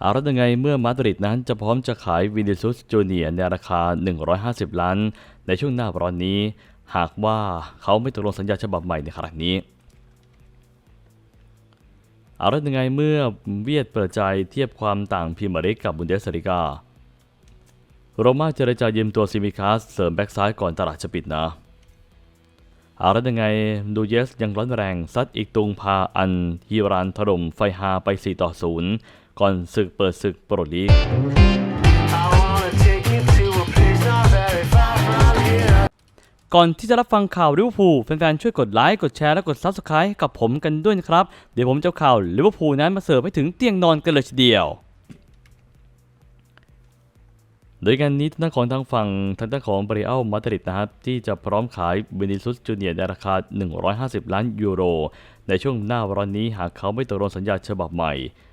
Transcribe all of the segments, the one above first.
เอาล้วยังไงเมื่อมาดริดนั้นจะพร้อมจะขายวินิซุสจูเนียในราคา 150 ล้าน ในช่วงหน้าร้อนนี้ หากว่าเขาไม่ตกลงสัญญาฉบับใหม่ในครั้งนี้เอาล้วยังไงเมื่อเวียดเปิดใจเทียบความต่างพรีเมียร์ลีกกับบุนเดสลิกาโรม่าเจรจายืมตัวซิมิคาสเสริมแบ็กซ้ายก่อนตลาดจะปิดนะเอาแล้วยังไงดูเยสยังร้อนแรงซัดอีกตุงพาอันฮิรานถล่มไฟฮาไป 4 ต่อ 0 ก่อนศึกเปิดศึกโปรลีกก่อนที่จะรับฟังข่าวลิเวอร์พูลแฟนๆช่วยกดไลค์กดแชร์และกด Subscribe ให้กับผมกันด้วยนะครับ เดี๋ยวผมจะข่าวลิเวอร์พูลนั้นมาเสิร์ฟให้ถึงเตียงนอนกันเลยทีเดียว โดยการนี้ทางด้านของทางฝั่งทางด้านของบริอัลมาดริดนะครับที่จะพร้อมขายวินิซุสจูเนียร์ในราคา 150 ล้านยูโร ในช่วงหน้าร้อนนี้หากเขาไม่ตกลงสัญญาฉบับใหม่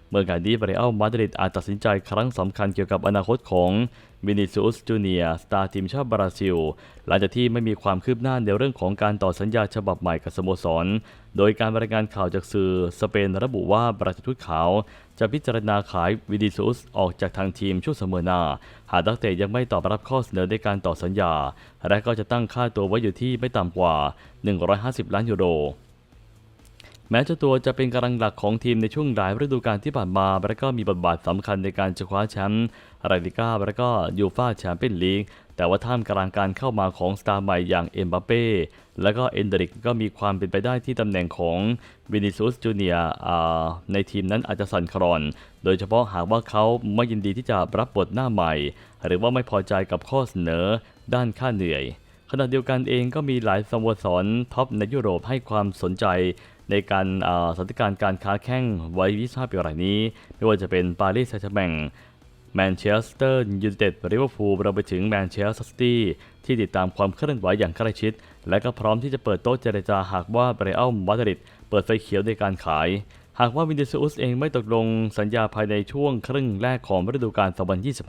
เมื่อการนี้บริอัลมาดริดอาจตัดสินใจครั้งสำคัญเกี่ยวกับอนาคตของวินิซุสจูเนียสตาร์ทีมชาติบราซิล หลังจากที่ไม่มีความคืบหน้าในเรื่องของการต่อสัญญาฉบับใหม่กับสโมสร โดยการรายงานข่าวจากสื่อสเปนระบุว่าบราซิลทุตขาว จะพิจารณาขายวินิซุสออกจากทางทีมช่วงเสมอหน้า หากนักเตะยังไม่ตอบรับข้อเสนอในการต่อสัญญา และก็จะตั้งค่าตัวไว้อยู่ที่ไม่ต่ำกว่า 150 ล้านยูโร แม้เจ้าตัวจะเป็นกำลังหลักของทีมในช่วงหลายฤดูกาลที่ผ่านมา และก็มีบทบาทสำคัญในการจะคว้าแชมป์ไรลิก้าและก็ยูฟาแชมเปี้ยนลีก แต่ว่าท่ามกลางการเข้ามาของสตาร์ใหม่อย่างเอ็มบัปเป้และก็เอนเดริกก็มีความเป็นไปได้ที่ตำแหน่งของวินิซุสจูเนียในทีมนั้นอาจจะสั่นคลอน โดยเฉพาะหากว่าเขาไม่ยินดีที่จะรับบทหน้าใหม่ หรือว่าไม่พอใจกับข้อเสนอด้านค่าเหนื่อย ขณะเดียวกันเองก็มีหลายสโมสรท็อปในยุโรปให้ความสนใจในการสถานการณ์การค้าแข่งไว้วิชาปีรายนี้ ไม่ว่าจะเป็นปารีสแซงต์แชร์แมงแมนเชสเตอร์ยูไนเต็ดลิเวอร์พูลเราไปถึงแมนเชสเตอร์ซิตี้ที่ติดตามความเคลื่อนไหวอย่างใกล้ชิด และก็พร้อมที่จะเปิดโต๊ะเจรจาหากว่าเบรอัลมาดริดเปิดไฟเขียวในการขาย หากว่าวินเดซูสเองไม่ตกลงสัญญาภายในช่วงครึ่งแรกของฤดูกาล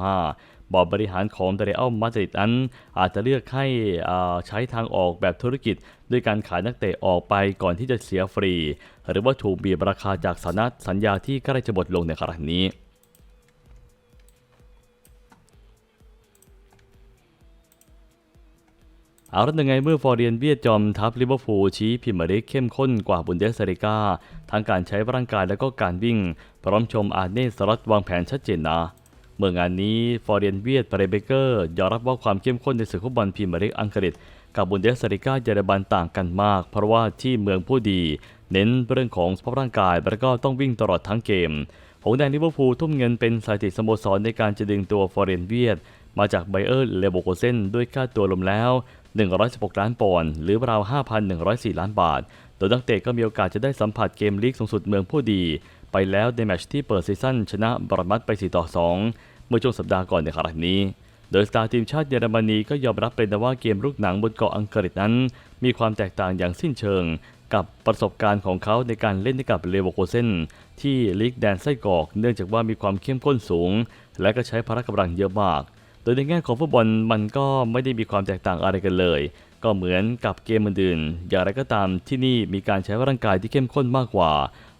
2025 บอร์ดบริหารของเรอัลมาดริดนั้น อาจจะเลือกให้อ่าใช้ทางออกแบบธุรกิจ ด้วยการขายนักเตะออกไปก่อนที่จะเสียฟรี หรือว่าถูกบีบราคาจากสานะสัญญาที่ใกล้จะหมดลงในครั้งนี้ เอาละยังไงเมื่อฟอร์เรียนเวียดจอมทัพลิเวอร์พูลชี้พรีเมียร์ลีกเข้มข้นกว่าบุนเดสลิก้าทั้งการใช้ร่างกายและก็การวิ่ง พร้อมชมอาร์เน่สล็อตวางแผนชัดเจนนะ เมื่องานนี้ฟอร์เรียนเวียดเปรเบเกอร์ยอมรับว่าความเข้มข้นในศึกฟุตบอลพรีเมียร์ลีกอังกฤษ กับบุนเดสลิก้าเยอรมันต่างกันมาก เพราะว่าที่เมืองผู้ดี เน้นเรื่องของสภาพร่างกายและก็ต้องวิ่งตลอดทั้งเกมหงแดงลิเวอร์พูลทุ่มเงินเป็นสถิติสโมสรในการจะดึงตัวฟอร์เรียนเวียดมาจากไบเออร์เลโบโกเซนด้วยค่าตัวรวมแล้ว 116 ล้านปอนด์หรือราว 5,104 ล้านบาท โดยนักเตะก็มีโอกาสจะได้สัมผัสเกมลีกสูงสุดเมืองผู้ดี ไปแล้วในแมตช์ที่เปิดซีซั่นชนะบรมัดไป 4 ต่อ 2 เมื่อช่วงสัปดาห์ก่อนในครั้งนี้ โดยสตาร์ทีมชาติเยอรมนีก็ยอมรับเป็นว่าเกมลูกหนังบนเกาะอังกฤษนั้น มีความแตกต่างอย่างสิ้นเชิง กับประสบการณ์ของเขาในการเล่นให้กับเลโวโกเซนที่ลีกแดนไส้กอก เนื่องจากว่ามีความเข้มข้นสูง และก็ใช้พละกำลังเยอะมาก ดยในแง่ของฟุตบอลมันก็ไม่ได้มีความแตกต่างอะไรกันเลย ก็เหมือนกับเกมอื่นๆอย่างไรก็ตามที่นี่มีการใช้ร่างกายที่เข้มข้นมากกว่า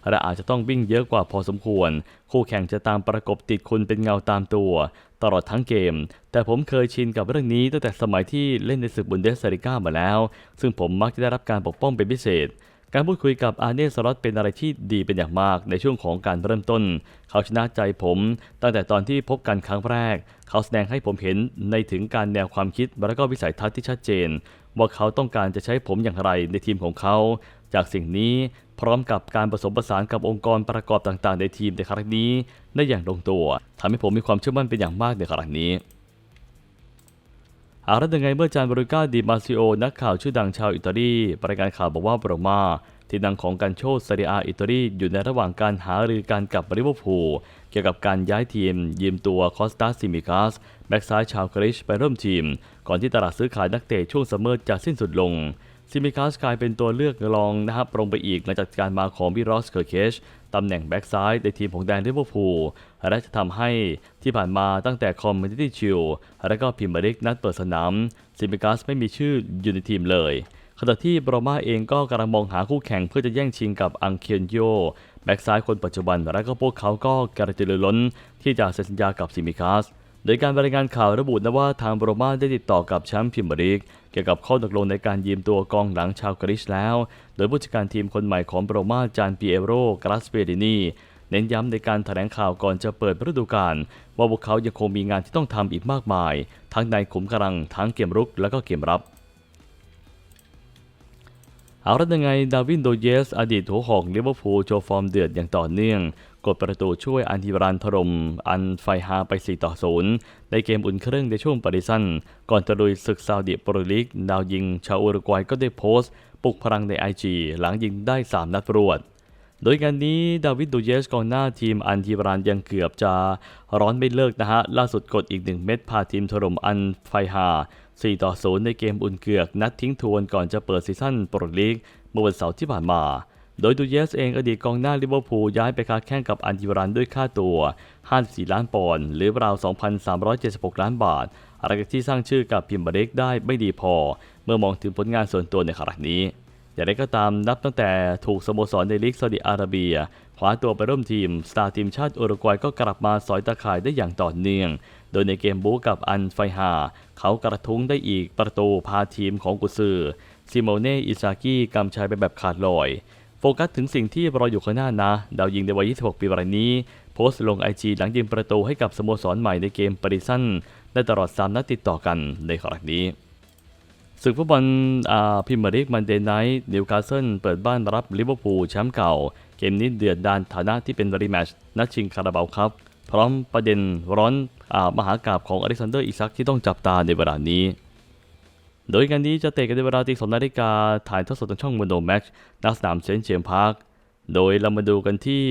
และอาจจะต้องวิ่งเยอะกว่าพอสมควร คู่แข่งจะตามประกบติดคุณเป็นเงาตามตัว ตลอดทั้งเกม แต่ผมเคยชินกับเรื่องนี้ตั้งแต่สมัยที่เล่นในศึกบุนเดสลิก้ามาแล้ว ซึ่งผมมักจะได้รับการปกป้องเป็นพิเศษ การพูดคุยกับอาเนสลอตเป็นอะไรที่ดีเป็นอย่างมากในช่วงของการเริ่มต้น เขาชนะใจผม ตั้งแต่ตอนที่พบกันครั้งแรก เขาแสดงให้ผมเห็นในถึงการแนวความคิดและก็วิสัยทัศน์ที่ชัดเจน ว่าเขาต้องการจะใช้ผมอย่างไรในทีมของเขา จากสิ่งนี้พร้อมกับการผสมผสานกับองค์กรประกอบต่างๆ ในทีมในครั้งนี้ได้อย่างลงตัวทำให้ผมมีความเชื่อมั่นเป็นอย่างมากในครั้งนี้ อารัตยังไงเมื่อจานบริก้าดีมาซิโอ นักข่าวชื่อดังชาวอิตาลีรายงานข่าวบอกว่าโรมาที่นังของการโชว์ซารีอาอิตาลีอยู่ในระหว่างการหารือการกับลิเวอร์พูลเกี่ยวกับการย้ายทีม ยืมตัวคอสตาซิมิคัสแบ็กซ้ายชาวกรีชไปร่วมทีม ก่อนที่ตลาดซื้อขายนักเตะช่วงซัมเมอร์จะสิ้นสุดลง ซิมิคาสกลายเป็นตัวเลือกรองนะครับลงไปอีกหลังจากการมาของวิรอสเคอร์เคชตำแหน่งแบ็กซ้ายในทีมของแดนลิเวอร์พูลและจะทำให้ที่ผ่านมาตั้งแต่คอมมิ n นิตี้ชิลและก็พิมเบริกนัดเปิดสนามซิมิคาสไม่มีชื่ออยู่ในทีมเลยขณะที่บรม่าเองก็กำลังมองหาคู่แข่งเพื่อจะแย่งชิงกับอังเคียนโยแบ็กซ้ายคนปัจจุบันและก็พวกเขาก็กระตือรือร้นที่จะเซ็นสัญญากับซิมิคัส โดยการรายงานข่าวระบุนะว่าทางบรมาได้ติดต่อกับแชมป์พิมริก เกี่ยวกับข้อตกลงในการยืมตัวกองหลังชาวกรีซแล้ว โดยผู้จัดการทีมคนใหม่ของบรมาจานปีเอโรกราสเปรินีเน้นย้ำในการแถลงข่าวก่อนจะเปิดฤดูกาลว่าพวกเขายังคงมีงานที่ต้องทำอีกมากมาย ทั้งในขุมกำลังทั้งเกมรุกและก็เกมรับ เอาละยังไงดาวินโดเยส อดีตหัวหอกลิเวอร์พูลโชว์ฟอร์มเดือดอย่างต่อเนื่อง กดประตูช่วยอันทิบรันถล่มอันไฟฮาไป 4 ต่อ 0 ในเกมอุ่นเครื่องในช่วงปริสัน ก่อนจะลุยศึกซาอุดิโปรลีกดาวยิงชาวอุรุกวัยก็ได้โพสต์ ปลุกพลังใน IG หลังยิงได้ 3 นัดรวด โดยงานนี้ดาวิดดูเยสกองหน้าทีมอันทีบรานยังเกือบจะร้อนไม่เลิกนะฮะ ล่าสุดกดอีกหนึ่งเม็ดพาทีมถล่มอันไฟฮา4 ต่อ 0 ในเกมอุ่นเกือกนัดทิ้งทวนก่อนจะเปิดซีซั่นโปรลีกเมื่อวันเสาร์ที่ผ่านมา โดยดูเยสเองอดีตกองหน้าลิเวอร์พูลย้ายไปค้าแข่งกับอันทีบรานด้วยค่าตัว 54 ล้านปอนด์หรือราว 2,376 ล้านบาทอะไรที่สร้างชื่อกับพิมพ์เบรกได้ไม่ดีพอ เมื่อมองถึงผลงานส่วนตัวในขณะนี้ อย่างไรก็ตามนับตั้งแต่ถูกสโมสรในลีกซาอุดิอาระเบียคว้าตัวไปร่วมทีม สตาร์ทีมชาติอุรุกวัยก็กลับมาสอยตะข่ายได้อย่างต่อเนื่อง โดยในเกมบู๊กับอันไฟฮาเขากระทุ้งได้อีกประตูพาทีมของกุซือซิโมเน่อิซากิกำชัยไปแบบขาดลอย โฟกัสถึงสิ่งที่รออยู่ข้างหน้านะ ดาวยิงในวัย 26 ปีรายนี้ โพสต์ลงไอจีหลังยิงประตูให้กับสโมสรใหม่ในเกมปริสันได้ตลอด 3 นัดติดต่อกันในครั้งนี้ ศึกฟุตบอลพิมยร์ลีกมันเดย์ไนท์นิวคาสเซิลเปิดบ้านรับลิเวอร์พูลแชมป์เก่า เกมนี้เดือดดานฐานะที่เป็นรีแมชนัดชิงคาราบาวครับ พร้อมประเด็นร้อนอามหากราบของอเล็กซานเดอร์อิซักที่ต้องจับตาในเวลานี้ โดยงานนี้จะเตะกันในเวลาตีสองนาฬิกาถ่ายทอดสดทางช่องมโนแม็กซ์ณสนามเซนเจมส์พาร์คโดยเรามาดูกันที่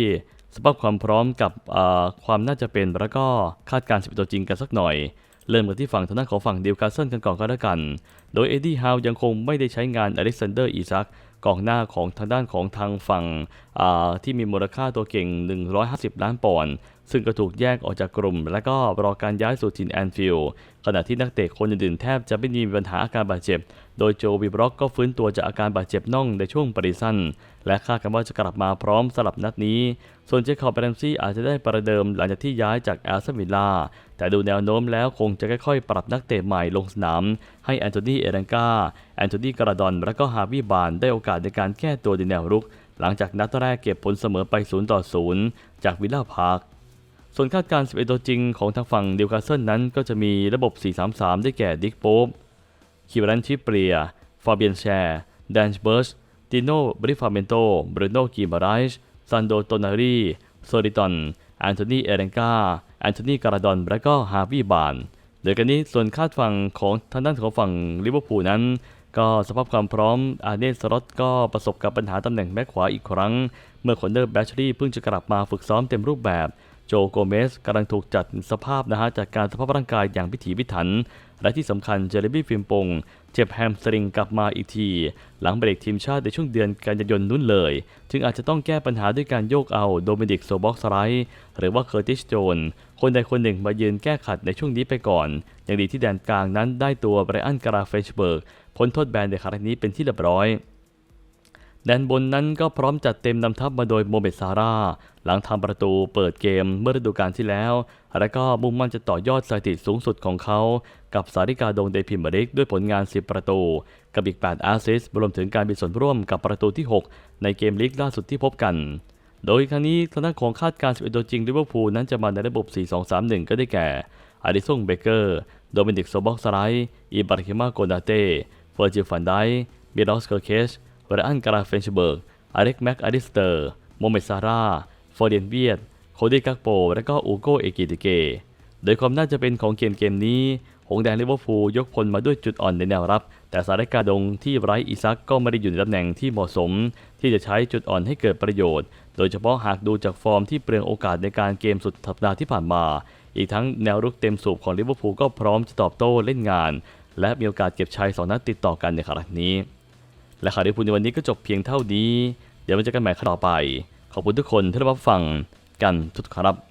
สภาพความพร้อมกับอ่าความน่าจะเป็นแล้วก็คาดการณ์สิบตัวจริงกันสักหน่อย เริ่มกันที่ฝั่งทางด้านของฝั่งดิวคาสเซิลกันก่อนก็แล้วกัน โดยเอ็ดดี้ฮาวยังคงไม่ได้ใช้งานอเล็กซานเดอร์อีซักกองหน้าของทางด้านของทางฝั่งที่มีมูลค่าตัวเก่ง 150 ล้านปอนด์ ซึ่งก็ถูกแยกออกจากกลุ่ม และก็รอการย้ายสู่ทีมแอนฟิลด์ขณะที่นักเตะคนอื่นๆแทบจะไม่มีปัญหาอาการบาดเจ็บ โดยโจวีบร็อกก็ฟื้นตัวจากอาการบาดเจ็บน่องในช่วงปริสันและคาดกันว่าจะกลับมาพร้อมสลับนัดนี้ ส่วนเจคอบแรมซี่อาจจะได้ประเดิมหลังจากที่ย้ายจากแอสตันวิลล่าแต่ดูแนวโน้มแล้วคงจะค่อยๆ ปรับนักเตะใหม่ลงสนาม ให้แอนโทนีเอรังกาแอนโทนีกราดอน และก็ฮาวิบานได้โอกาสในการแก้ตัวในแนวรุก หลังจากนัดแรกเก็บผลเสมอไป0ต่อ0จากวิลล่าพาร์ค ส่วนคาดการณ์ 11 ตัวจริงของทางฝั่งดิวคาสเซิลนั้นก็จะมีระบบ 4-3-3 ได้แก่ดิกโป๊ปคิวรันชิเปรีย ฟาเบียนแชร์แดนช์เบิร์ชติโนบริฟาเมนโตบรูโนกิมาไรช์ซันโดโตนารีโซริตันแอนโทนีเอเรนกาแอนโทนีการาดอน และก็ฮาวิบานโดยกันนี้ส่วนคาดฝั่งของทางด้านของฝั่งลิเวอร์พูลนั้น ก็สภาพความพร้อมอาเนสรอตก็ประสบกับปัญหาตำแหน่งแบ็คขวาอีกครั้ง เมื่อคอนเนอร์แบชรี่เพิ่งจะกลับมาฝึกซ้อมเต็มรูปแบบ โจโกเมสกำลังถูกจัดสภาพนะฮะจากการสภาพร่างกายอย่างพิถีพิถัน และที่สำคัญเจเรบี้ฟิมปงเจ็บแฮมสตริงกลับมาอีกที หลังเบรกทีมชาติในช่วงเดือนกันยายนนู้นเลย จึงอาจจะต้องแก้ปัญหาด้วยการโยกเอาโดมินิกโซบ็อกสไลท์หรือว่าเคอร์ติสโจน คนใดคนหนึ่งมายืนแก้ขัดในช่วงนี้ไปก่อน อย่างดีที่แดนกลางนั้นได้ตัวไบรอันกราเฟนชเบิร์กพ้นโทษแบนในครั้งนี้เป็นที่เรียบร้อย แดนบนนั้นก็พร้อมจัดเต็มนำทัพมาโดยโมเมดซาร่า หลังทำประตูเปิดเกมเมื่อฤดูกาลที่แล้ว และก็มุ่งมั่นจะต่อยอดสถิติสูงสุดของเขา กับสาริกาดงเดพิมเบริกด้วยผลงาน 10 ประตู กับอีก8แอสซิสรวมถึงการมีส่วนร่วมกับประตูที่ 6 ในเกมลีกล่าสุดที่พบกัน โดยครั้งนี้ทางด้านของคาดการณ์11ตัวจริงลิเวอร์พูลนั้นจะมาในระบบ 4-2-3-1 ก็ได้แก่อาริซงเบเกอร์ โดมินิกโซบ็อกสไลท์อิบราฮิมาโกนาเต้เฟอร์จิฟันไดมิลอสเกอร์เคช เรอันกราเฟนชเบิร์กอเล็กแม็กอาริสเตอร์ โมเมซาร่าฟอร์เดนเวียดโคดี้กักโป และก็อูโกเอกิติเก โดยความน่าจะเป็นของเกมเกมนี้ หงแดงลิเวอร์พูลยกพลมาด้วยจุดอ่อนในแนวรับ แต่สารกาดงที่ไร้อิซักก็ไม่ได้อยู่ในตำแหน่งที่เหมาะสม ที่จะใช้จุดอ่อนให้เกิดประโยชน์ โดยเฉพาะหากดูจากฟอร์มที่เปลืองโอกาสในการเกมสุดสัปดาห์ที่ผ่านมา อีกทั้งแนวรุกเต็มสูบของลิเวอร์พูลก็พร้อมจะตอบโต้เล่นงาน และมีโอกาสเก็บชัยสองนัดติดต่อกันในครั้งนี้ และข่าวที่พูดในวันนี้ก็จบเพียงเท่านี้ เดี๋ยวมาเจอกันใหม่ครั้งต่อไป ขอบคุณทุกคนที่รับฟังกันทุกครับ